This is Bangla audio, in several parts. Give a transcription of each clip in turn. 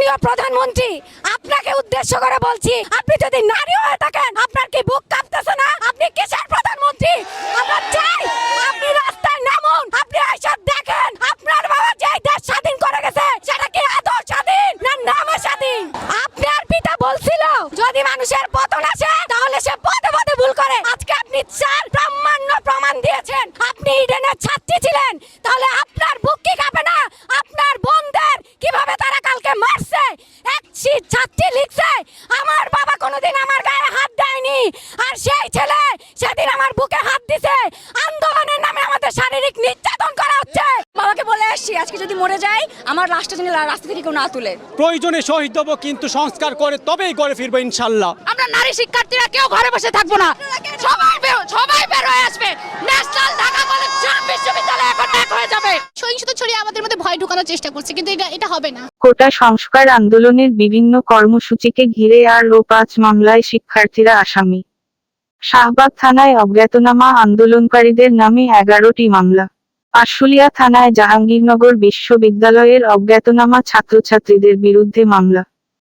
প্রিয় প্রধানমন্ত্রী, আপনাকে উদ্দেশ্য করে বলছি, আপনি যদি নারী হয়ে থাকেন, আপনার কি বুক কাঁপতেছে না? আপনি কিসের প্রধানমন্ত্রী? আমরা চাই আপনি রাস্তায় নামুন, আপনি এসব দেখেন, আপনার বাবা যে দেশ স্বাধীন করে গেছে, সেটা কি আদৌ স্বাধীন না নামে স্বাধীন? আপনার পিতা বলছিল, যদি মানুষের পতন আসে, তাহলে সে পদে পদে ভুল করে। আজকে আপনি চার ব্রাহ্মণ্য প্রমাণ দিয়েছেন। আপনি ইডেনের ছাত্রী ছিলেন, তাহলে আপনার বুক কি কাঁপে না আপনার বোনদের কীভাবে তারা কালকে মারছে এক ছি- ছাত্রী লিখছে আমার বাবা কোনোদিন আমার গায়ে হাত দেয়নি আর সেই ছেলে সেদিন আমার বুকে হাত দিছে আন্দোলনের নামে আমাদের শারীরিক নির্যাতন করা হচ্ছে বাবাকে বলে আসছি আজকে যদি মরে যাই আমার লাশটা যেন রাস্তা থেকে কেউ না তুলে। প্রয়োজনে শহীদ দেবো কিন্তু সংস্কার করে তবেই করে ফিরবো ইনশাল্লাহ। আমরা নারী শিক্ষার্থীরা কেউ ঘরে বসে থাকব না। সবাই সবাই বের হয়ে আসবে। ন্যাশনাল ঢাকা কলেজ বিশ্ববিদ্যালয় এখন এক হয়ে যাবে। সহিংসতা ছড়িয়ে আমাদের মধ্যে ভয় ঢোকানোর চেষ্টা করছে কিন্তু এটা এটা হবে না। কোটা সংস্কার আন্দোলনের বিভিন্ন কর্মসূচিকে ঘিরে আর ও পাঁচ মামলায় শিক্ষার্থীরা আসামি। শাহবাগ থানায় অজ্ঞাতনামা আন্দোলনকারীদের নামে এগারোটি মামলা। আশুলিয়া থানায় জাহাঙ্গীরনগর বিশ্ববিদ্যালয়ের অজ্ঞাতনামা ছাত্রছাত্রীদের বিরুদ্ধে মামলা।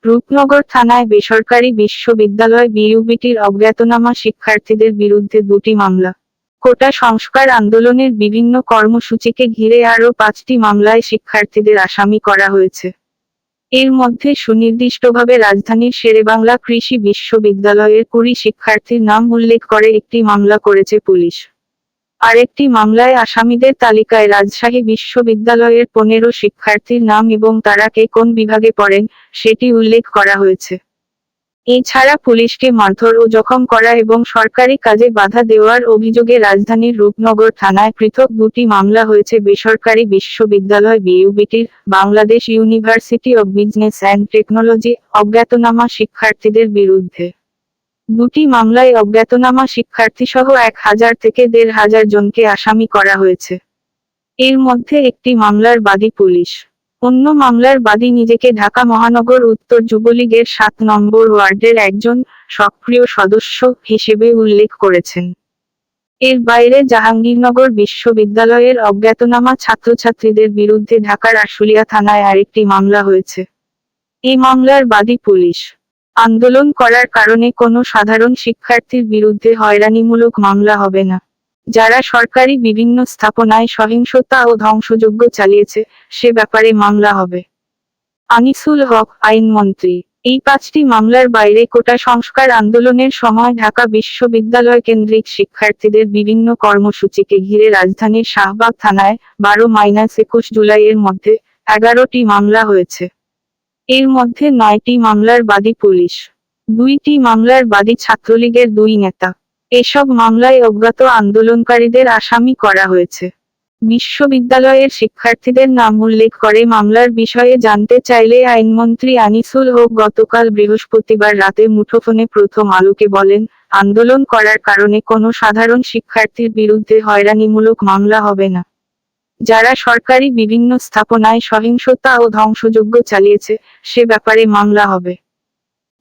রূপনগর থানায় বেসরকারি বিশ্ববিদ্যালয় বিইউবিটির অজ্ঞাতনামা শিক্ষার্থীদের বিরুদ্ধে দুটি মামলা। কোটা সংস্কার আন্দোলনের বিভিন্ন কর্মসূচিকে ঘিরে আরও পাঁচটি মামলায় শিক্ষার্থীদের আসামি করা হয়েছে। এর মধ্যে সুনির্দিষ্টভাবে রাজধানীর শেরেবাংলা কৃষি বিশ্ববিদ্যালয়ের কুড়ি শিক্ষার্থীর নাম উল্লেখ করে একটি মামলা করেছে পুলিশ। আরেকটি মামলায় আসামিদের তালিকায় রাজশাহী বিশ্ববিদ্যালয়ের পনেরো শিক্ষার্থীর নাম এবং তারা কে কোন বিভাগে পড়েন, সেটি উল্লেখ করা হয়েছে। এছাড়া পুলিশকে মারধর ও জখম করা এবং সরকারি কাজে বাধা দেওয়ার অভিযোগে রাজধানীর রূপনগর থানায় পৃথক দুটি মামলা হয়েছে বেসরকারি বিশ্ববিদ্যালয় বিইউবিটির, Bangladesh university of business and technology অজ্ঞাতনামা শিক্ষার্থীদের বিরুদ্ধে। দুটি মামলায় অজ্ঞাতনামা শিক্ষার্থীসহ এক হাজার থেকে দেড় হাজার জনকে আসামি করা হয়েছে। এর মধ্যে একটি মামলার বাদী পুলিশ। অন্য মামলার বাদী নিজেকে ঢাকা মহানগর উত্তর যুবলীগের সাত নম্বর ওয়ার্ডের একজন সক্রিয় সদস্য হিসেবে উল্লেখ করেছেন। এর বাইরে জাহাঙ্গীরনগর বিশ্ববিদ্যালয়ের অজ্ঞাতনামা ছাত্রছাত্রীদের বিরুদ্ধে ঢাকার আশুলিয়া থানায় আরেকটি মামলা হয়েছে। এই মামলার বাদী পুলিশ। আন্দোলন করার কারণে কোনো সাধারণ শিক্ষার্থীর বিরুদ্ধে হয়রানিমূলক মামলা হবে না। যারা সরকারি বিভিন্ন স্থাপনায় সহিংসতা ও ধ্বংসযজ্ঞ চালিয়েছে, সে ব্যাপারে মামলা হবে। আনিসুল হক আইনমন্ত্রী এই পাঁচটি মামলার বাইরে কোটা সংস্কার আন্দোলনের সময় ঢাকা বিশ্ববিদ্যালয় কেন্দ্রিক শিক্ষার্থীদের বিভিন্ন কর্মসূচিকে ঘিরে রাজধানীর শাহবাগ থানায় বারো মাইনাস একুশ জুলাইয়ের মধ্যে এগারোটি মামলা হয়েছে। এর মধ্যে নয়টি মামলার বাদী পুলিশ, দুইটি মামলার বাদী ছাত্রলীগের দুই নেতা। এসব মামলায় অজ্ঞাত আন্দোলনকারীদের আসামি করা হয়েছে। বিশ্ববিদ্যালয়ের শিক্ষার্থীদের নাম উল্লেখ করে মামলার বিষয়ে জানতে চাইলে আইনমন্ত্রী আনিসুল হক গতকাল বৃহস্পতিবার রাতে মুঠোফোনে প্রথম আলোকে বলেন, আন্দোলন করার কারণে কোনো সাধারণ শিক্ষার্থীর বিরুদ্ধে হয়রানিমূলক মামলা হবে না। যারা সরকারি বিভিন্ন স্থাপনায় সহিংসতা ও ধ্বংসযজ্ঞ চালিয়েছে, সে ব্যাপারে মামলা হবে।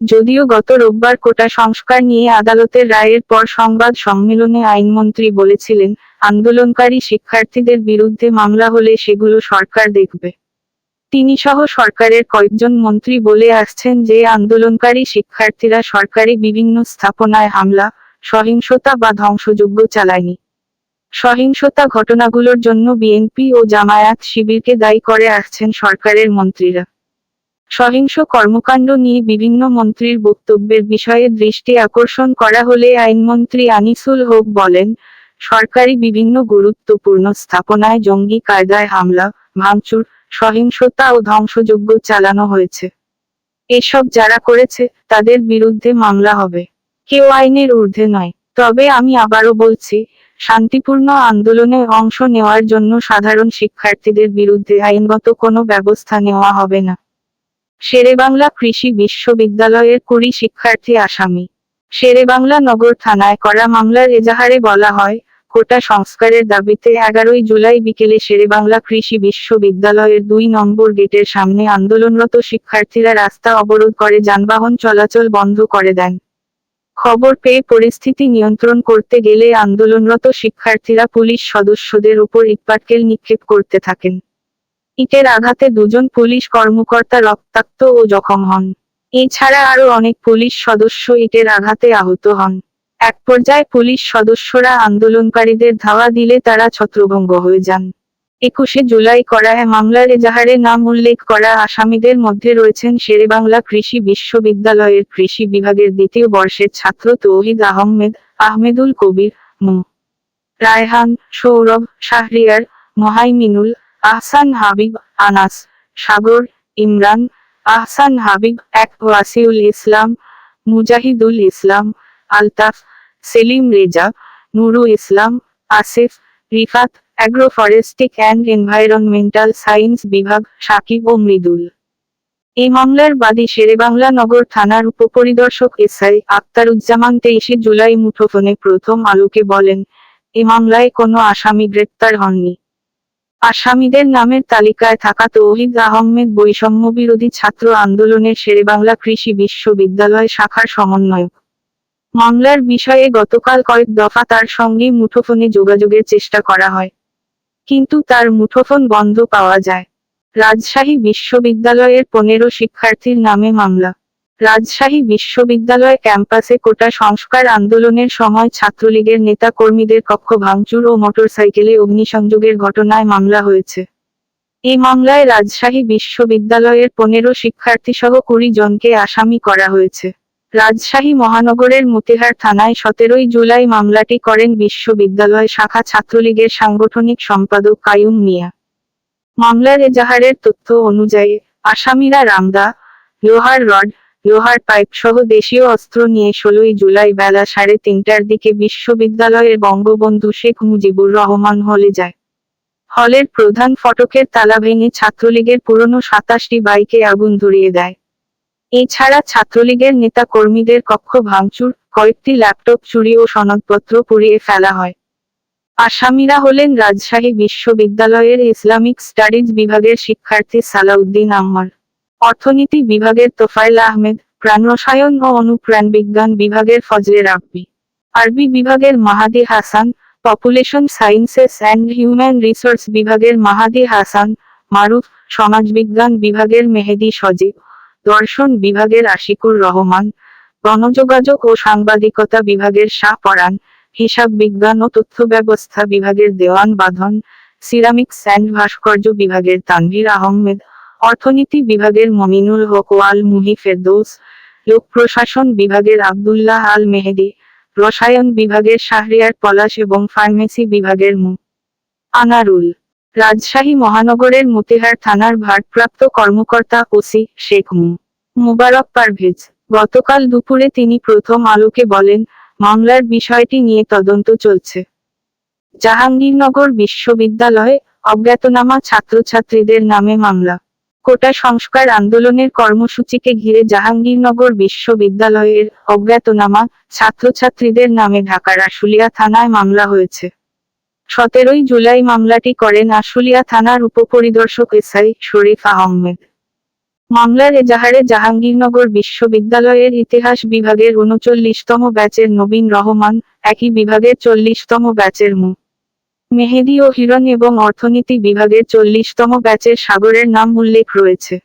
যদিও গত রোববার কোটা সংস্কার নিয়ে আদালতের রায়ের পর সংবাদ সম্মেলনে আইনমন্ত্রী বলেছিলেন, আন্দোলনকারী শিক্ষার্থীদের বিরুদ্ধে মামলা হলে সেগুলো সরকার দেখবে। তিনি সহ সরকারের কয়েকজন মন্ত্রী বলে আসছেন যে আন্দোলনকারী শিক্ষার্থীরা সরকারি বিভিন্ন স্থাপনায় হামলা, সহিংসতা বা ধ্বংসযজ্ঞ চালায়নি। সহিংসতা ঘটনাগুলোর জন্য বিএনপি ও জামায়াত শিবিরকে দায়ী করে আসছেন সরকারের মন্ত্রীরা। সহিংস কর্মকাণ্ড নিয়ে বিভিন্ন মন্ত্রীর বক্তব্যের বিষয়ে দৃষ্টি আকর্ষণ করা হলে আইনমন্ত্রী আনিসুল হক বলেন, সরকারি বিভিন্ন গুরুত্বপূর্ণ স্থাপনায় জঙ্গি কায়দায় হামলা, ভাঙচুর, সহিংসতা ও ধ্বংসযজ্ঞ চালানো হয়েছে। এসব যারা করেছে, তাদের বিরুদ্ধে মামলা হবে। কেউ আইনের ঊর্ধ্বে নয়। তবে আমি আবারও বলছি শান্তিপূর্ণ আন্দোলনে অংশ নেওয়ার জন্য সাধারণ শিক্ষার্থীদের বিরুদ্ধে আইনগত কোনো ব্যবস্থা নেওয়া হবে না। শেরেবাংলা কৃষি বিশ্ববিদ্যালয়ের কুড়ি শিক্ষার্থী আসামি। শেরেবাংলা নগর থানায় করা মামলার এজাহারে বলা হয়, কোটা সংস্কারের দাবিতে এগারোই জুলাই বিকেলে শেরেবাংলা কৃষি বিশ্ববিদ্যালয়ের দুই নম্বর গেটের সামনে আন্দোলনরত শিক্ষার্থীরা রাস্তা অবরোধ করে যানবাহন চলাচল বন্ধ করে দেন। খবর পেয়ে পরিস্থিতি নিয়ন্ত্রণ করতে গেলে আন্দোলনরত শিক্ষার্থীরা পুলিশ সদস্যদের উপর ইটপাটকেল নিক্ষেপ করতে থাকেন। ইটের আঘাতে দুজন পুলিশ কর্মকর্তা রক্তাক্ত ও জখম হন। এছাড়া আরও অনেক পুলিশ সদস্য ইটের আঘাতে আহত হন। এক পর্যায়ে পুলিশ সদস্যরা আন্দোলনকারীদের ধাওয়া দিলে তারা ছত্রভঙ্গ হয়ে যান। একুশে জুলাই করা মামলার এজাহারে নাম উল্লেখ করা আসামিদের মধ্যে রয়েছেন শেরেবাংলা কৃষি বিশ্ববিদ্যালয়ের কৃষি বিভাগের দ্বিতীয় বর্ষের ছাত্র তৌহিদ আহমেদ, আহমেদুল কবির, মু. রায়হান, সৌরভ, শাহরিয়ার, মোহাইমিনুল, আহসান হাবিব, আনাস, সাগর, ইমরান, আহসান হাবিব, এক, Wasiul Islam, Mujahidul Islam, Altaf, Selim Reza Nuru Islam, Asif, Rifat agro forestry and environmental science বিভাগ সাকিব ও মৃদুল। এই মামলার বাদী শেরেবাংলা নগর থানার উপপরিদর্শক এসআই আক্তারুজ্জামান তেইশে জুলাই মুঠোফোনে প্রথম আলোকে বলেন, এ মামলায় কোনো আসামি গ্রেপ্তার হননি। আসামিদের নামের তালিকায় থাকা তৌহিদ আহমেদ বৈষম্য বিরোধী ছাত্র আন্দোলনের শেরেবাংলা কৃষি বিশ্ববিদ্যালয় শাখার সমন্বয়ক। মামলার বিষয়ে গতকাল কয়েক দফা তার সঙ্গে মুঠোফোনে যোগাযোগের চেষ্টা করা হয়। কিন্তু তার মুঠোফোন বন্ধ পাওয়া যায়। রাজশাহী বিশ্ববিদ্যালয়ের পনেরো শিক্ষার্থীর নামে মামলা। রাজশাহী বিশ্ববিদ্যালয় ক্যাম্পাসে কোটা সংস্কার আন্দোলনের সময় ছাত্রলীগের নেতা কর্মীদের কক্ষ ভাঙচুর ও মোটরসাইকেলে অগ্নিসংযোগের ঘটনায় মামলা হয়েছে। এই মামলায় রাজশাহী বিশ্ববিদ্যালয়ের পনেরো শিক্ষার্থী সহ কুড়ি জনকে আসামি করা হয়েছে। রাজশাহী মহানগরের মতিহার থানায় সতেরোই জুলাই মামলাটি করেন বিশ্ববিদ্যালয় শাখা ছাত্রলীগের সাংগঠনিক সম্পাদক কায়ুম মিয়া। মামলার এজাহারের তথ্য অনুযায়ী, আসামিরা রামদা, লোহার রড, লোহার পাইপ সহ দেশীয় অস্ত্র নিয়ে ষোলোই জুলাই বেলা সাড়ে তিনটার দিকে বিশ্ববিদ্যালয়ের বঙ্গবন্ধু শেখ মুজিবুর রহমান হলে যায়। হলের প্রধান ফটকের তালা ভেঙে ছাত্রলীগের পুরনো সাতাশটি বাইকে আগুন ধরিয়ে দেয়। এছাড়া ছাত্রলীগের নেতা কর্মীদের কক্ষ ভাঙচুর, কয়েকটি ল্যাপটপ চুরি ও সনদপত্র পুড়িয়ে ফেলা হয়। আসামিরা হলেন রাজশাহী বিশ্ববিদ্যালয়ের ইসলামিক স্টাডিজ বিভাগের শিক্ষার্থী সালাউদ্দিন আম্মার। অর্থনীতি বিভাগের তোফায়েল আহমেদ প্রাণ রসায়ন ও অনুপ্রাণ বিজ্ঞান বিভাগের ফজলে রাব্বি। আরবি বিভাগের Mahadi Hasan, population sciences and human resource বিভাগের মাহাদি হাসান, মারুফ সমাজবিজ্ঞান বিভাগের মেহেদি সজীব। দর্শন বিভাগের আশিকুর রহমান, গণযোগাযোগ ও সাংবাদিকতা বিভাগের শাহ পরাণ, হিসাব বিজ্ঞান ও তথ্য ব্যবস্থা বিভাগের দেওয়ান বাঁধন সিরামিক্স অ্যান্ড ভাস্কর্য বিভাগের তানভীর আহমেদ, অর্থনীতি বিভাগের মমিনুল হক আল মুহি ফেরদৌস, লোক প্রশাসন বিভাগের আব্দুল্লাহ আল মেহেদি, রসায়ন বিভাগের শাহরিয়ার পলাশ এবং ফার্মেসি বিভাগের মু আনারুল। রাজশাহী মহানগরের মতিহার থানার ভারপ্রাপ্ত কর্মকর্তা ওসি শেখ মু মুবারক পারভেজ। গতকাল দুপুরে তিনি প্রথম আলোকে বলেন, মামলার বিষয়টি নিয়ে তদন্ত চলছে। জাহাঙ্গীরনগর বিশ্ববিদ্যালয়ে অজ্ঞাতনামা ছাত্রছাত্রীদের নামে মামলা। কোটা সংস্কার আন্দোলনের কর্মসূচিকে ঘিরে জাহাঙ্গীরনগর বিশ্ববিদ্যালয়ের অজ্ঞাতনামা ছাত্রছাত্রীদের নামে ঢাকার আশুলিয়া থানায় মামলা হয়েছে। সতেরোই জুলাই মামলাটি করেন আশুলিয়া থানার উপপরিদর্শক এসআই শরীফ আহমেদ। মামলার এজাহারে জাহাঙ্গীরনগর বিশ্ববিদ্যালয়ের ইতিহাস বিভাগের উনচল্লিশতম ব্যাচের নবীন রহমান, একই বিভাগের চল্লিশতম ব্যাচের মু। মেহেদি ও হিরণ এবং অর্থনীতি বিভাগের চল্লিশতম ব্যাচের সাগরের নাম উল্লেখ রয়েছে।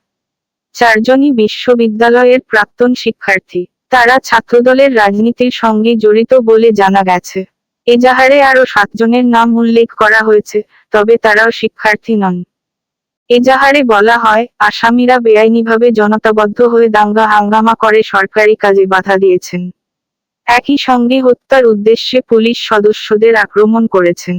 চারজনই বিশ্ববিদ্যালয়ের প্রাক্তন শিক্ষার্থী। তারা ছাত্রদলের রাজনীতির সঙ্গে জড়িত বলে জানা গেছে। এজাহারে আরও সাতজনের নাম উল্লেখ করা হয়েছে, তবে তারাও শিক্ষার্থী নন। এজাহারে বলা হয়, আসামিরা বেআইনিভাবে জনতাবদ্ধ হয়ে দাঙ্গা হাঙ্গামা করে সরকারি কাজে বাধা দিয়েছেন। একই সঙ্গে হত্যার উদ্দেশ্যে পুলিশ সদস্যদের আক্রমণ করেছেন।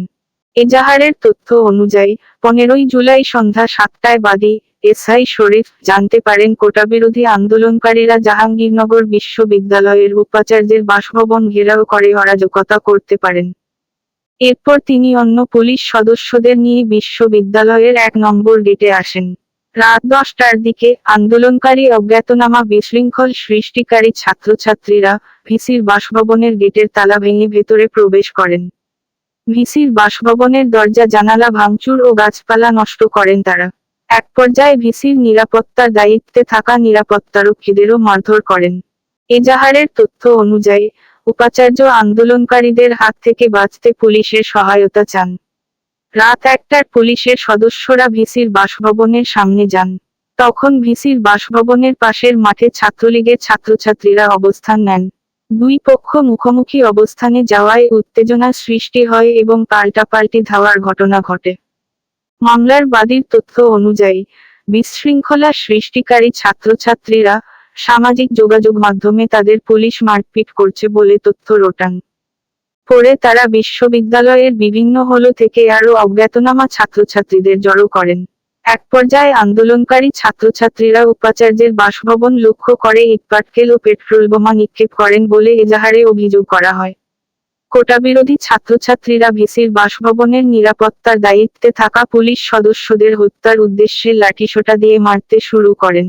এজাহারের তথ্য অনুযায়ী, পনেরোই জুলাই সন্ধ্যা সাতটায় বাদী এসআই শরীফ জানতে পারেন কোটাবিরোধী আন্দোলনকারীরা জাহাঙ্গীরনগর বিশ্ববিদ্যালয়ের উপাচার্যের বাসভবন ঘেরাও করে অরাজকতা করতে পারেন। এরপর তিনি অন্য পুলিশ সদস্যদের নিয়ে বিশ্ববিদ্যালয়ের এক নম্বর গেটে আসেন। রাত দশটার দিকে আন্দোলনকারী অজ্ঞাতনামা বিশৃঙ্খল সৃষ্টিকারী ছাত্রছাত্রীরা ভিসির বাসভবনের গেটের তালা ভেঙে ভেতরে প্রবেশ করেন। ভিসির বাসভবনের দরজা জানালা ভাঙচুর ও গাছপালা নষ্ট করেন তারা। এক পর্যায়ে ভিসির নিরাপত্তার দায়িত্বে থাকা নিরাপত্তারক্ষীদেরও মারধর করেন। এজাহারের তথ্য অনুযায়ী, উপাচার্য আন্দোলনকারীদের হাত থেকে বাঁচতে পুলিশের সহায়তা চান। রাত একটার পুলিশের সদস্যরা ভিসির বাসভবনের সামনে যান। তখন ভিসির বাসভবনের পাশের মাঠে ছাত্রলীগের ছাত্রছাত্রীরা অবস্থান নেন। দুই পক্ষ মুখোমুখি অবস্থানে যাওয়ায় উত্তেজনা সৃষ্টি হয় এবং পাল্টাপাল্টি ধাওয়ার ঘটনা ঘটে। মামলার বাদীর তথ্য অনুযায়ী, বিশৃঙ্খলা সৃষ্টিকারী ছাত্রছাত্রীরা সামাজিক যোগাযোগ মাধ্যমে তাদের পুলিশ মারপিট করছে বলে তথ্য রোটান পরে তারা বিশ্ববিদ্যালয়ের বিভিন্ন হল থেকে আরও অজ্ঞাতনামা ছাত্রছাত্রীদের জড়ো করেন। এক পর্যায়ে আন্দোলনকারী ছাত্রছাত্রীরা উপাচার্যের বাসভবন লক্ষ্য করে ইটপাটকেল ও পেট্রোল বোমা নিক্ষেপ করেন বলে এজাহারে অভিযোগ করা হয়। কোটা বিরোধী ছাত্রছাত্রীরা ভিসির বাসভবনের নিরাপত্তার দায়িত্বে থাকা পুলিশ সদস্যদের হত্যার উদ্দেশ্যে লাঠিসোঁটা দিয়ে মারতে শুরু করেন।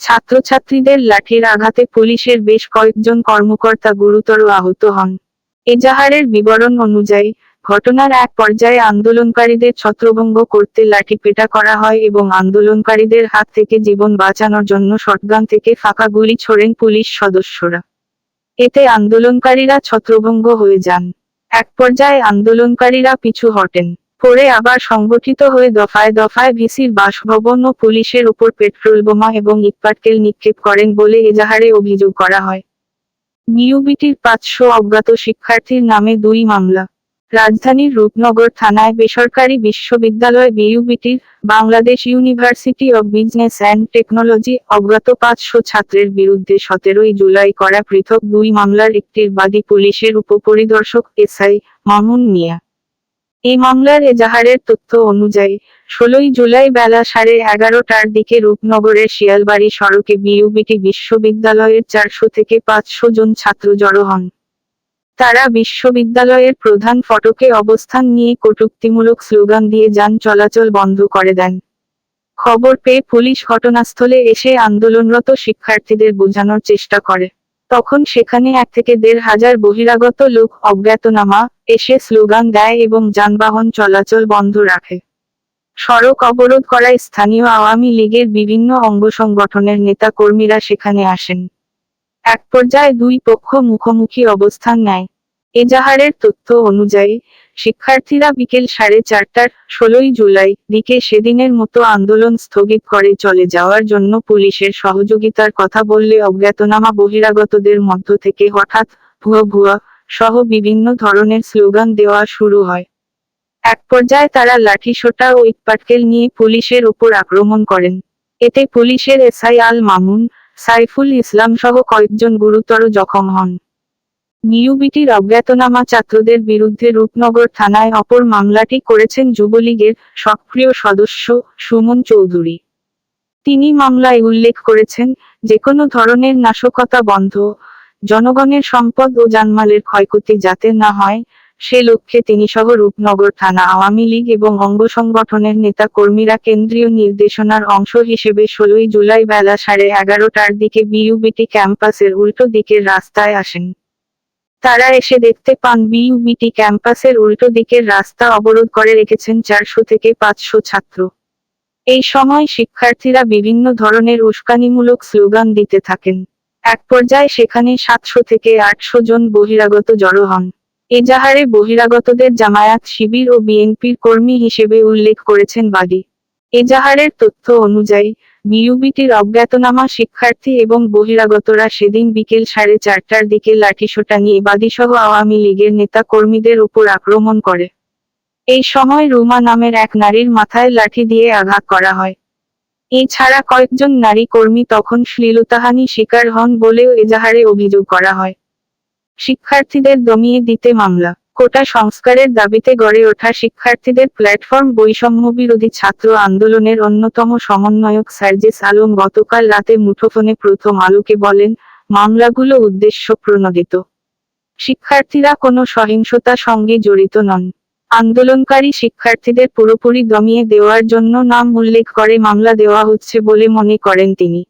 ছাত্রছাত্রীদের লাঠির আঘাতে পুলিশের বেশ কয়েকজন কর্মকর্তা গুরুতর আহত হন। এজাহারের বিবরণ অনুযায়ী, ঘটনার এক পর্যায়ে আন্দোলনকারীদের ছত্রভঙ্গ করতে লাঠি পেটা করা হয় এবং আন্দোলনকারীদের হাত থেকে জীবন বাঁচানোর জন্য শটগান থেকে ফাঁকা গুলি ছোড়েন পুলিশ সদস্যরা। এতে আন্দোলনকারীরা ছত্রভঙ্গ হয়ে যান। এক পর্যায়ে আন্দোলনকারীরা পিছু হটেন। পরে আবার সংগঠিত হয়ে দফায় দফায় ভিসির বাসভবন ও পুলিশের উপর পেট্রোল বোমা এবং ইটপাটকেল নিক্ষেপ করেন বলে এজাহারে অভিযোগ করা হয়। নিউবিটির পাঁচশো অজ্ঞাত শিক্ষার্থীর নামে দুই মামলা। রাজধানীর রূপনগর থানায় বেসরকারি বিশ্ববিদ্যালয় বিইউবিটির Bangladesh university of business and technology অজ্ঞাত পাঁচশো ছাত্রের বিরুদ্ধে সতেরোই জুলাই করা পৃথক দুই মামলার একটির বাদী পুলিশের উপপরিদর্শক এসআই মামুন মিয়া। এই মামলার এজাহারের তথ্য অনুযায়ী, ষোলোই জুলাই বেলা সাড়ে এগারোটার দিকে রূপনগরের শিয়ালবাড়ি সড়কে বিইউবিটি বিশ্ববিদ্যালয়ের চারশো থেকে পাঁচশো জন ছাত্র জড়ো হন। তারা বিশ্ববিদ্যালয়ের প্রধান ফটকে অবস্থান নিয়ে কটূক্তিমূলক স্লোগান দিয়ে যান চলাচল বন্ধ করে দেন। খবর পেয়ে পুলিশ ঘটনাস্থলে এসে আন্দোলনরত শিক্ষার্থীদের বোঝানোর চেষ্টা করে। তখন সেখানে এক থেকে দেড় হাজার বহিরাগত লোক অজ্ঞাতনামা এসে স্লোগান দেয় এবং যানবাহন চলাচল বন্ধ রাখে। সড়ক অবরোধ করায় স্থানীয় আওয়ামী লীগের বিভিন্ন অঙ্গ সংগঠনের নেতা কর্মীরা সেখানে আসেন। এক পর্যায়ে দুই পক্ষ মুখোমুখি অবস্থান নেয়। এজাহারের তথ্য অনুযায়ী, শিক্ষার্থীরা বিকেল সাড়ে চারটার ষোলোই জুলাই দিকে সেদিনের মতো আন্দোলন স্থগিত করে চলে যাওয়ার জন্য পুলিশের সহযোগিতার কথা বললে অজ্ঞাতনামা বহিরাগতদের মধ্য থেকে হঠাৎ ভুয়া ভুয়া সহ বিভিন্ন ধরনের স্লোগান দেওয়া শুরু হয়। এক পর্যায়ে তারা লাঠিসোঁটা ও ইটপাটকেল নিয়ে পুলিশের উপর আক্রমণ করেন। এতে পুলিশের এসআই আল মামুন সাইফুল ইসলাম সহ কয়েকজন গুরুতর জখম হন। নিউবিটির অজ্ঞাতনামা ছাত্রদের বিরুদ্ধে রূপনগর থানায় অপর মামলাটি করেছেন যুবলীগের সক্রিয় সদস্য সুমন চৌধুরী। তিনি মামলায় উল্লেখ করেছেন যে কোনো ধরনের নাশকতা বন্ধ, জনগণের সম্পদ ও জানমালের ক্ষয়ক্ষতি যাতে না হয় সে লক্ষ্যে তিনি সহ রূপনগর থানা আওয়ামী লীগ এবং অঙ্গ সংগঠনের নেতা কর্মীরা কেন্দ্রীয় নির্দেশনার অংশ হিসেবে ষোলোই জুলাই বেলা সাড়ে এগারোটার দিকে বিইউবিটি ক্যাম্পাসের উল্টো দিকের রাস্তায় আসেন। তারা এসে দেখতে পান বিইউবিটি ক্যাম্পাসের উল্টো দিকের রাস্তা অবরোধ করে রেখেছেন চারশো থেকে পাঁচশো ছাত্র। এই সময় শিক্ষার্থীরা বিভিন্ন ধরনের উস্কানিমূলক স্লোগান দিতে থাকেন। এক পর্যায়ে সেখানে সাতশো থেকে আটশো জন বহিরাগত জড়ো হন। এজাহারে বহিরাগতদের জামায়াত শিবির ও বিএনপির কর্মী হিসেবে উল্লেখ করেছেন বাদী। এজাহারের তথ্য অনুযায়ী বিইউবিটির অজ্ঞাতনামা শিক্ষার্থী এবং বহিরাগতরা সেদিন বিকেল সাড়ে চারটার দিকে লাঠিসোঁটা নিয়ে বাদীসহ আওয়ামী লীগের নেতা কর্মীদের উপর আক্রমণ করে। এই সময় রুমা নামের এক নারীর মাথায় লাঠি দিয়ে আঘাত করা হয়। এছাড়া কয়েকজন নারী কর্মী তখন শ্লীলতাহানি শিকার হন বলেও এজাহারে অভিযোগ করা হয়। শিক্ষার্থীদের দমিয়ে দিতে মামলা। কোটা সংস্কারের দাবিতে গড়ে ওঠা শিক্ষার্থীদের প্ল্যাটফর্ম বৈষম্য বিরোধী ছাত্র আন্দোলনের অন্যতম সমন্বয়ক সার্জিস আলম গতকাল রাতে মুঠোফোনে প্রথম আলোকে বলেন, মামলাগুলো উদ্দেশ্য প্রণোদিত। শিক্ষার্থীরা কোনো সহিংসতা সঙ্গে জড়িত নন। আন্দোলনকারী শিক্ষার্থীদের পুরোপুরি দমিয়ে দেওয়ার জন্য নাম উল্লেখ করে মামলা দেওয়া হচ্ছে বলে মনে করেন তিনি।